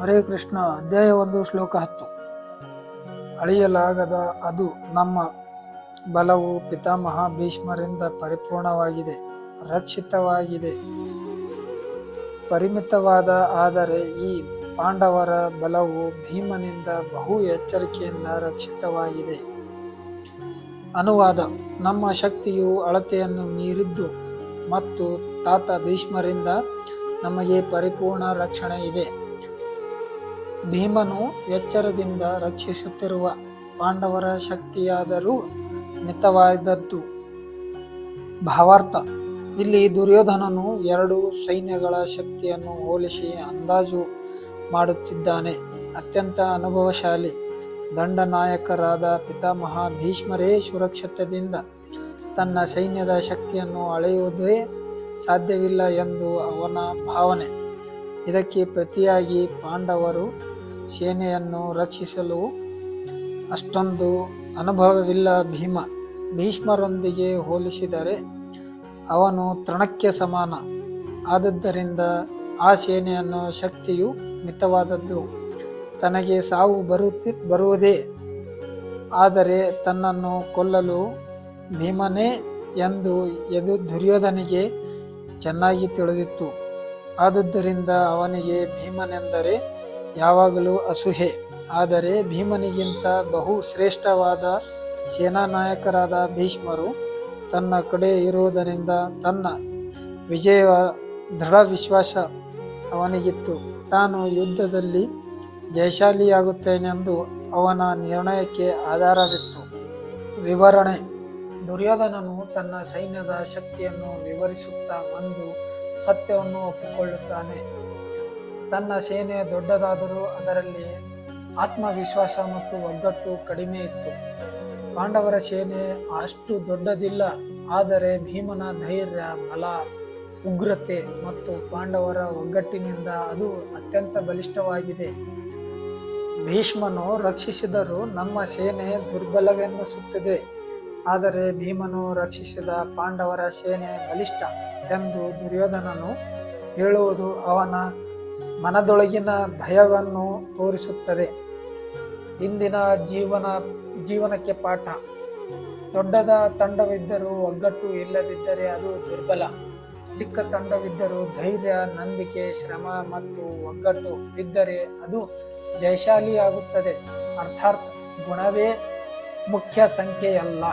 ಹರೇ ಕೃಷ್ಣ, ಅಧ್ಯಾಯ ಒಂದು, ಶ್ಲೋಕ ಹತ್ತು. ಅಳಿಯಲಾಗದ ಅದು ನಮ್ಮ ಬಲವು ಪಿತಾಮಹ ಭೀಷ್ಮರಿಂದ ಪರಿಪೂರ್ಣವಾಗಿದೆ, ರಕ್ಷಿತವಾಗಿದೆ. ಪರಿಮಿತವಾದ ಆದರೆ ಈ ಪಾಂಡವರ ಬಲವು ಭೀಮನಿಂದ ಬಹು ಎಚ್ಚರಿಕೆಯಿಂದ ರಕ್ಷಿತವಾಗಿದೆ. ಅನುವಾದ, ನಮ್ಮ ಶಕ್ತಿಯು ಅಳತೆಯನ್ನು ಮೀರಿದ್ದು ಮತ್ತು ತಾತ ಭೀಷ್ಮರಿಂದ ನಮಗೆ ಪರಿಪೂರ್ಣ ರಕ್ಷಣೆ ಇದೆ. ಭೀಮನು ಎಚ್ಚರದಿಂದ ರಕ್ಷಿಸುತ್ತಿರುವ ಪಾಂಡವರ ಶಕ್ತಿಯಾದರೂ ಮಿತವಾದದ್ದು. ಭಾವಾರ್ಥ, ಇಲ್ಲಿ ದುರ್ಯೋಧನನು ಎರಡು ಸೈನ್ಯಗಳ ಶಕ್ತಿಯನ್ನು ಹೋಲಿಸಿ ಅಂದಾಜು ಮಾಡುತ್ತಿದ್ದಾನೆ. ಅತ್ಯಂತ ಅನುಭವಶಾಲಿ, ದಂಡನಾಯಕರಾದ ಪಿತಾಮಹ ಭೀಷ್ಮರೇ ಸುರಕ್ಷತೆಯಿಂದ ತನ್ನ ಸೈನ್ಯದ ಶಕ್ತಿಯನ್ನು ಅಳೆಯುವುದೇ ಸಾಧ್ಯವಿಲ್ಲ ಎಂದು ಅವನ ಭಾವನೆ. ಇದಕ್ಕೆ ಪ್ರತಿಯಾಗಿ ಪಾಂಡವರು ಸೇನೆಯನ್ನು ರಕ್ಷಿಸಲು ಅಷ್ಟೊಂದು ಅನುಭವವಿಲ್ಲ ಭೀಮ. ಭೀಷ್ಮರೊಂದಿಗೆ ಹೋಲಿಸಿದರೆ ಅವನು ತೃಣಕ್ಕೆ ಸಮಾನ. ಆದದ್ದರಿಂದ ಆ ಸೇನೆಯನ್ನು ಶಕ್ತಿಯು ಮಿತವಾದದ್ದು. ತನಗೆ ಸಾವು ಬರುತ್ತಿ, ಬರುವುದೇ. ಆದರೆ ತನ್ನನ್ನು ಕೊಲ್ಲಲು ಭೀಮನೇ ಎಂದು ಎದು ದುರ್ಯೋಧನಿಗೆ ಚೆನ್ನಾಗಿ ತಿಳಿದಿತ್ತು. ಆದುದರಿಂದ ಅವನಿಗೆ ಭೀಮನೆಂದರೆ ಯಾವಾಗಲೂ ಅಸೂಹೆ. ಆದರೆ ಭೀಮನಿಗಿಂತ ಬಹು ಶ್ರೇಷ್ಠವಾದ ಸೇನಾನಾಯಕರಾದ ಭೀಷ್ಮರು ತನ್ನ ಕಡೆ ಇರುವುದರಿಂದ ತನ್ನ ವಿಜಯ ದೃಢ ವಿಶ್ವಾಸ ಅವನಿಗಿತ್ತು. ತಾನು ಯುದ್ಧದಲ್ಲಿ ಜಯಶಾಲಿಯಾಗುತ್ತೇನೆಂದು ಅವನ ನಿರ್ಣಯಕ್ಕೆ ಆಧಾರವಿತ್ತು. ವಿವರಣೆ. ದುರ್ಯೋಧನನು ತನ್ನ ಸೈನ್ಯದ ಶಕ್ತಿಯನ್ನು ವಿವರಿಸುತ್ತಾ ಬಂದು ಸತ್ಯವನ್ನು ಒಪ್ಪಿಕೊಳ್ಳುತ್ತಾನೆ. ತನ್ನ ಸೇನೆ ದೊಡ್ಡದಾದರೂ ಅದರಲ್ಲಿ ಆತ್ಮವಿಶ್ವಾಸ ಮತ್ತು ಒಗ್ಗಟ್ಟು ಕಡಿಮೆ ಇತ್ತು. ಪಾಂಡವರ ಸೇನೆ ಅಷ್ಟು ದೊಡ್ಡದಿಲ್ಲ, ಆದರೆ ಭೀಮನ ಧೈರ್ಯ, ಬಲ, ಉಗ್ರತೆ ಮತ್ತು ಪಾಂಡವರ ಒಗ್ಗಟ್ಟಿನಿಂದ ಅದು ಅತ್ಯಂತ ಬಲಿಷ್ಠವಾಗಿದೆ. ಭೀಷ್ಮನು ರಕ್ಷಿಸಿದರೂ ನಮ್ಮ ಸೇನೆ ದುರ್ಬಲವೆನ್ನಿಸುತ್ತದೆ, ಆದರೆ ಭೀಮನು ರಕ್ಷಿಸಿದ ಪಾಂಡವರ ಸೇನೆ ಬಲಿಷ್ಠ ಎಂದು ದುರ್ಯೋಧನನು ಹೇಳುವುದು ಅವನ ಮನದೊಳಗಿನ ಭಯವನ್ನು ತೋರಿಸುತ್ತದೆ. ಇಂದಿನ ಜೀವನ, ಜೀವನಕ್ಕೆ ಪಾಠ. ದೊಡ್ಡದ ತಂಡವಿದ್ದರೂ ಒಗ್ಗಟ್ಟು ಇಲ್ಲದಿದ್ದರೆ ಅದು ದುರ್ಬಲ. ಚಿಕ್ಕ ತಂಡವಿದ್ದರೂ ಧೈರ್ಯ, ನಂಬಿಕೆ, ಶ್ರಮ ಮತ್ತು ಒಗ್ಗಟ್ಟು ಇದ್ದರೆ ಅದು ಜಯಶಾಲಿಯಾಗುತ್ತದೆ. ಅರ್ಥಾತ್ ಗುಣವೇ ಮುಖ್ಯ ಸಂಖ್ಯೆಯಲ್ಲ.